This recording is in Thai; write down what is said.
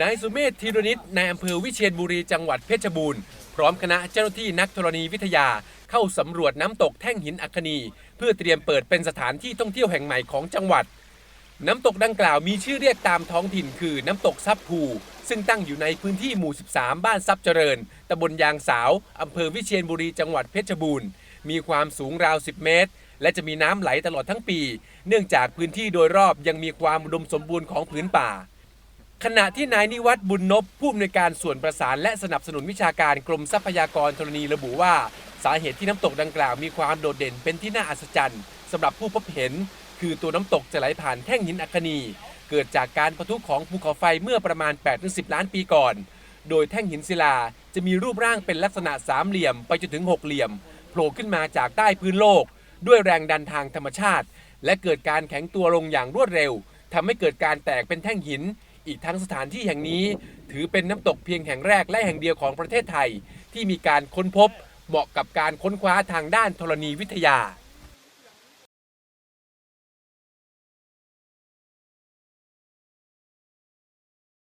นายสุเมธธีรนิตนายอำเภอวิเชียรบุรีจังหวัดเพชรบูรณ์ พร้อมคณะเจ้าหน้าที่นักธรณีวิทยาเข้าสำรวจน้ำตกแท่งหินอัคนี เพื่อเตรียมเปิดเป็นสถานที่ท่องเที่ยวแห่งใหม่ของจังหวัด น้ำตกดังกล่าวมีชื่อเรียกตามท้องถิ่นคือน้ำตกซับพูซึ่งตั้งอยู่ในพื้นที่หมู่ 13 บ้านซับเจริญตำบลยางสาวอำเภอวิเชียรบุรีจังหวัดเพชรบูรณ์มีความสูงราว 10 เมตร และจะมีน้ำไหลตลอดทั้งปี เนื่องจากพื้นที่โดยรอบยังมีความอุดมสมบูรณ์ของผืนป่า ขณะที่นายนิวัฒน์บุญนพผู้อำนวยการส่วนประสานและสนับสนุนวิชาการกรมทรัพยากรธรณีระบุว่า สาเหตุที่น้ำตกดังกล่าวมีความโดดเด่นเป็นที่น่าอัศจรรย์สำหรับผู้พบเห็น คือตัวน้ำตกจะไหลผ่านแท่งหินอัคนี เกิดจากการปะทุของภูเขาไฟเมื่อประมาณ 8-10 ล้านปีก่อน โดยแท่งหินศิลาจะมีรูปร่างเป็นลักษณะสามเหลี่ยมไปจนถึงหกเหลี่ยมโผล่ขึ้นมาจากใต้พื้นโลก ด้วยแรงดันทางธรรมชาติ และเกิดการแข็งตัวลงอย่างรวดเร็วทำให้เกิดการแตกเป็นแท่งหิน อีกทั้งสถานที่แห่งนี้ ถือเป็นน้ำตกเพียงแห่งแรกและแห่งเดียวของประเทศไทย ที่มีการค้นพบเหมาะกับการค้นคว้าทางด้านธรณีวิทยา